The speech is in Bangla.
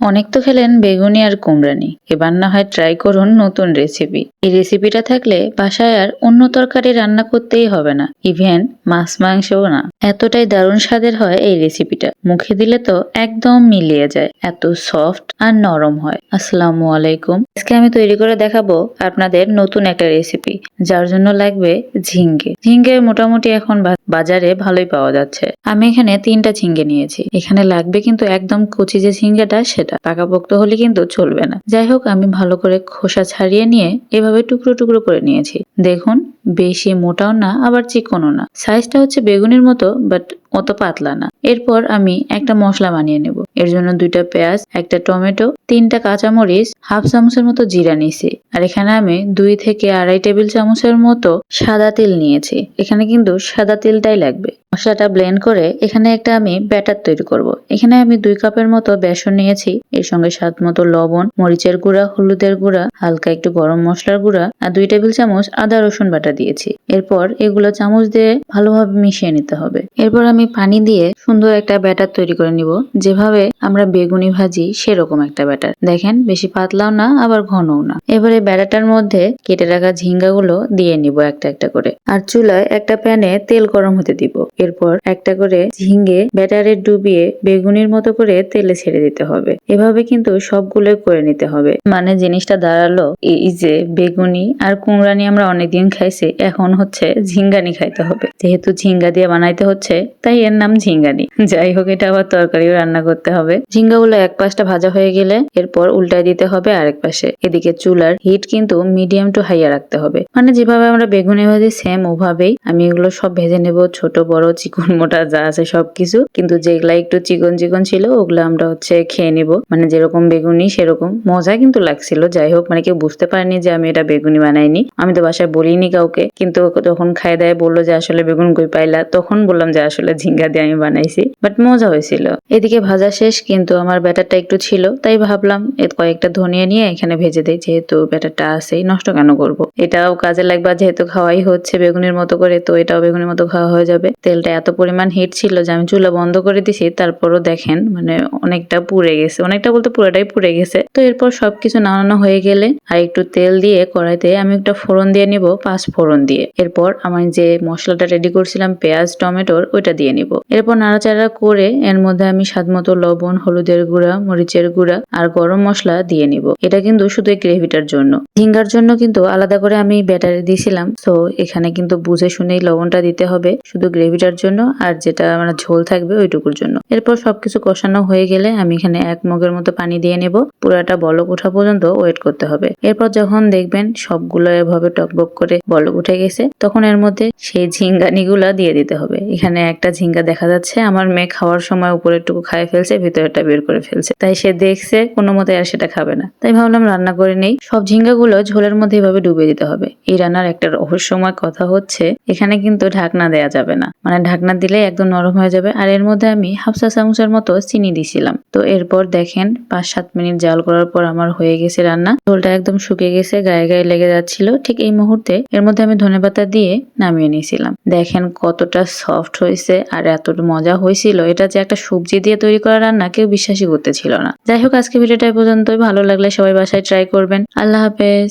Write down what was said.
অনেক তো খেলেন বেগুনি আর কুমড়ানি। এবার না হয় ট্রাই করুন নতুন রেসিপি এই রেসিপিটা থাকলে বাসায় আর অন্য তরকারি রান্না করতেই হবে না। ইভেন মাছ মাংসও না। এতটাই দারুণ স্বাদের হয় এই রেসিপিটা মুখে দিলে তো একদম মিলিয়ে যায়। এত সফট আর নরম হয়। আসসালামু আলাইকুম। আজকে আমি তৈরি করে দেখাবো আপনাদের নতুন একটা রেসিপি যার জন্য লাগবে ঝিঙ্গে। ঝিঙ্গে মোটামুটি এখন বাজারে ভালোই পাওয়া যাচ্ছে। আমি এখানে তিনটা ঝিঙ্গে নিয়েছি। এখানে লাগবে কিন্তু একদম কচি যে ঝিঙ্গেটা, সেটা পাকাপোক্ত হলে কিন্তু চলবে না। যাই হোক, আমি ভালো করে খোসা ছাড়িয়ে নিয়ে এভাবে টুকরো টুকরো করে নিয়েছি। দেখুন, বেশি মোটাও না, আবার চিকনও না। সাইজটা হচ্ছে বেগুনের মতো বাট অত পাতলা না। এরপর আমি একটা মশলা বানিয়ে নেব। এর জন্য দুইটা পেঁয়াজ, একটা টমেটো, তিনটা কাঁচামরিচ, হাফ চামচের মতো জিরা নিয়েছি। আর এখানে আমি দুই থেকে আড়াই টেবিল চামচের মতো সাদা তেল নিয়েছি। এখানে কিন্তু সাদা তেলটাই লাগবে। মশলাটা ব্লেন্ড করে এখানে একটা আমি ব্যাটার তৈরি করব। এখানে আমি দুই কাপের মতো বেসন নিয়েছি। এর সঙ্গে স্বাদ মতো লবণ, মরিচের গুঁড়া, হলুদের গুঁড়া, হালকা একটু গরম মশলার গুঁড়া আর দুই টেবিল চামচ আদা রসুন বাটা দিয়েছি। এরপর এগুলো চামচ দিয়ে ভালোভাবে মিশিয়ে নিতে হবে। এরপর আমি পানি দিয়ে সুন্দর একটা ব্যাটার তৈরি করে নিব। যেভাবে আমরা বেগুনি ভাজি, সেরকম একটা ব্যাটার। দেখেন, বেশি পাতলাও না, আবার ঘনও না। এবারে ব্যাটারটার মধ্যে কেটে রাখা ঝিঙ্গাগুলো দিয়ে নিব একটা একটা করে। আর চুলায় একটা প্যানে তেল গরম হতে দিব। এরপর একটা করে ঝিঙ্গে ব্যাটারে ডুবিয়ে বেগুনির মতো করে তেলে ছেড়ে দিতে হবে। এভাবে কিন্তু সবগুলো করে নিতে হবে। মানে জিনিসটা দাঁড়াল এই যে বেগুনি আর কুমড়ানি আমরা অনেকদিন খাইছি, এখন হচ্ছে ঝিঙ্গানি খাইতে হবে। যেহেতু ঝিঙ্গা দিয়ে বানাইতে হচ্ছে তাই এর নাম ঝিঙ্গানি। যাই হোক, এটা আবার তরকারিও রান্না করতে হবে। ঝিঙ্গাগুলো এক পাশটা ভাজা হয়ে গেলে এরপর উল্টায় দিতে হবে আরেক পাশে। এদিকে চুলার হিট কিন্তু মিডিয়াম টু হাইয়া রাখতে হবে। মানে যেভাবে আমরা বেগুনি ভাজি সেম ওভাবেই আমি এগুলো সব ভেজে নেব, ছোট, বড়, চিকন, মোটা, যা আছে সবকিছু। কিন্তু যেগুলা একটু চিকন চিকন ছিল, ওগুলো আমরা হচ্ছে খেয়ে নিব। মানে যেরকম বেগুনি, সেরকম মজা কিন্তু লাগছিল। যাই হোক মানে কেউ বুঝতে পারেনি যে আমি এটা বেগুনি বানাইনি। আমি তো বাসায় বলিনি কাউকে। কিন্তু যখন খাই দায় বলল যে, আসলে বেগুন কই পাইলা? তখন বললাম যে, আসলে ঝিঙ্গা দিয়ে আমি বানাইছি বাট মজা হয়েছিল। এদিকে ভাজা শেষ, কিন্তু আমার ব্যাটারটা একটু ছিল, তাই ভাবলাম কয়েকটা ধনিয়া নিয়ে এখানে ভেজে দেই, যেহেতু ব্যাটারটা আছেই, নষ্ট কেন করব? এটাও কাজে লাগবে, যেহেতু খাওয়াই হচ্ছে বেগুনের মতো করে, তো এটাও বেগুনের মতো খাওয়া হয়ে যাবে। তেলটা এত পরিমাণ হিট ছিল যে আমি চুলা বন্ধ করে দিছি, তারপরও দেখেন মানে অনেকটা পুড়ে গেছে। অনেকটা বলতে পুরোটাই পুড়ে গেছে। তো এরপর সবকিছু নানানো হয়ে গেলে আর একটু তেল দিয়ে কড়াইতে আমি একটা ফোড়ন দিয়ে নিব, পাঁচ ফোড়ন দিয়ে। এরপর আমি যে মশলাটা রেডি করছিলাম, পেঁয়াজ, টমেটোর, ওইটা দিয়ে নিব। এরপর নাড়াচাড়া করে এর মধ্যে আমি স্বাদ মতো লবণ, হলুদের গুঁড়া, মরিচের গুঁড়া আর গরম মশলা দিয়ে নিব। এটা কিন্তু শুধু গ্রেভিটার জন্য। ঝিঙ্গার জন্য কিন্তু আলাদা করে আমি ব্যাটারি দিয়েছিলাম। তো এখানে কিন্তু বুঝে শুনেই লবণটা দিতে হবে শুধু গ্রেভিটার জন্য আর যেটা আমার ঝোল থাকবে ওইটুকুর জন্য। এরপর সবকিছু কষানো হয়ে গেলে আমি এখানে এক মগের মতো পানি দিয়ে নেব। পুরাটা বলক ওঠা পর্যন্ত ওয়েট করতে হবে। এরপর যখন দেখবেন সবগুলো এভাবে টকবক করে বলক উঠে গেছে, তখন এর মধ্যে সেই ঝিঙ্গানিগুলা দিয়ে দিতে হবে। এখানে একটা ঝিঙ্গা দেখা যাচ্ছে। আমার মেয়ে খাওয়ার সময় উপরেরটুকু খাই ফেলছে, ভিতরেরটা বের করে ফেলছে। তাই সে দেখছে কোনো মতে আর সেটা খাবে না। তাই ভাবলাম রান্না করে নেই। সব ঝিঙ্গাগুলো ঝোলের মধ্যে এভাবে ডুবে দিতে হবে। এই রান্নার একটা রহস্যময় কথা হচ্ছে, এখানে কিন্তু ঢাকনা দেয়া যাবে না। মানে ঢাকনা দিলে একদম নরম হয়ে যাবে। আর এর মধ্যে আমি হাফসা চামচের মতো চিনি দিছিলাম। তো এরপর দেখেন পাঁচ সাত মিনিট জাল করার পর আমার হয়ে গেছে রান্না। ঝোলটা একদম শুকিয়ে গেছে, গায়ে গায়ে লেগে যাচ্ছিল। ঠিক এই মুহূর্তে এর মধ্যে আমি ধনেপাতা দিয়ে নামিয়ে নিয়েছিলাম। দেখেন কতটা সফট হয়েছে। আর এত মজা হয়েছিল, এটা যে একটা সবজি দিয়ে তৈরি করা রান্না কেউ বিশ্বাসই করতেছিল না। যাই হোক, আজকে ভিডিওটা পর্যন্তই। ভালো লাগলে সবাই বাসায় ট্রাই করবেন। আল্লাহ হাফেজ।